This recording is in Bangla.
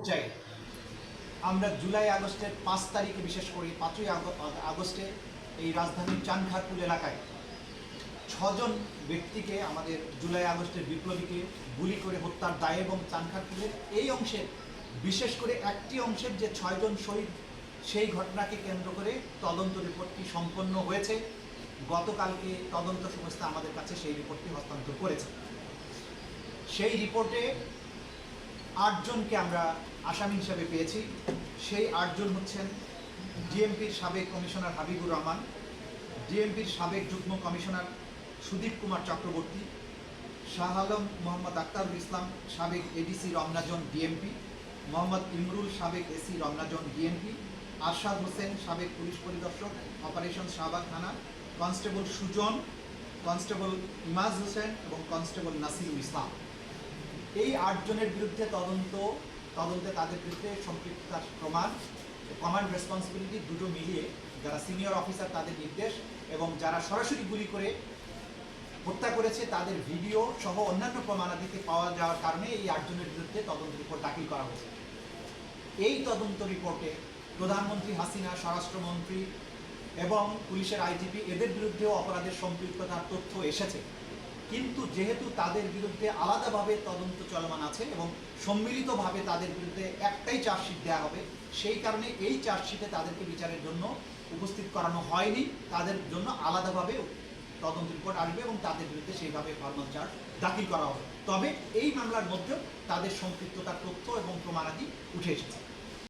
পর্যায়ে আমরা জুলাই আগস্টের পাঁচ তারিখে, বিশেষ করে পাঁচই আগস্টে এই রাজধানীর চানখারপুর এলাকায় ছজন ব্যক্তিকে আমাদের জুলাই আগস্টের বিপ্লবীকে গুলি করে হত্যার দায় এবং চানখারপুরের এই অংশের, বিশেষ করে একটি অংশের যে ছয়জন শহীদ, সেই ঘটনাকে কেন্দ্র করে তদন্ত রিপোর্টটি সম্পন্ন হয়েছে। গতকালকে তদন্ত সংস্থা আমাদের কাছে সেই রিপোর্টটি হস্তান্তর করেছে। সেই রিপোর্টে আটজনকে আমরা আসামি হিসাবে পেয়েছি। সেই আটজন হচ্ছেন ডিএমপির সাবেক কমিশনার হাবিবুর রহমান, ডিএমপির সাবেক যুগ্ম কমিশনার সুদীপ কুমার চক্রবর্তী, শাহ আলম মোহাম্মদ আক্তারুল ইসলাম সাবেক এডিসি রমনাজন ডিএমপি, মোহাম্মদ ইমরুল সাবেক এসি রমনাজন ডিএমপি, আরশাদ হোসেন সাবেক পুলিশ পরিদর্শক, অপারেশন শাহবাগ থানা, কনস্টেবল সুজন, কনস্টেবল ইমাজ হোসেন এবং কনস্টেবল নাসিরুল ইসলাম। এই আটজনের বিরুদ্ধে তদন্ত, তদন্তে তাদের বিরুদ্ধে সম্পৃক্ততার প্রমাণ কমান্ড রেসপন্সিবিলিটি দুটো মিলিয়ে যারা সিনিয়র অফিসার তাদের নির্দেশ এবং যারা সরাসরি গুলি করে হত্যা করেছে তাদের ভিডিও সহ অন্যান্য প্রমাণাদিতে পাওয়া যাওয়ার কারণে এই আটজনের বিরুদ্ধে তদন্ত রিপোর্ট দাখিল করা হয়েছে। এই তদন্ত রিপোর্টে প্রধানমন্ত্রী হাসিনা, স্বরাষ্ট্রমন্ত্রী এবং পুলিশের আইজিপি এদের বিরুদ্ধেও অপরাধের সম্পৃক্ততার তথ্য এসেছে। কিন্তু যেহেতু তাদের বিরুদ্ধে আলাদাভাবে তদন্ত চলমান আছে এবং সম্মিলিতভাবে তাদের বিরুদ্ধে একটাই চার্জশিট দেওয়া হবে, সেই কারণে এই চার্জশিটে তাদেরকে বিচারের জন্য উপস্থিত করানো হয়নি। তাদের জন্য আলাদাভাবে তদন্ত রিপোর্ট আসবে এবং তাদের বিরুদ্ধে সেইভাবে ফর্মাল চার্জ দাখিল করা হবে। তবে এই মামলার মধ্যেও তাদের সম্পৃক্ততার তথ্য এবং প্রমাণাদি উঠে এসেছে।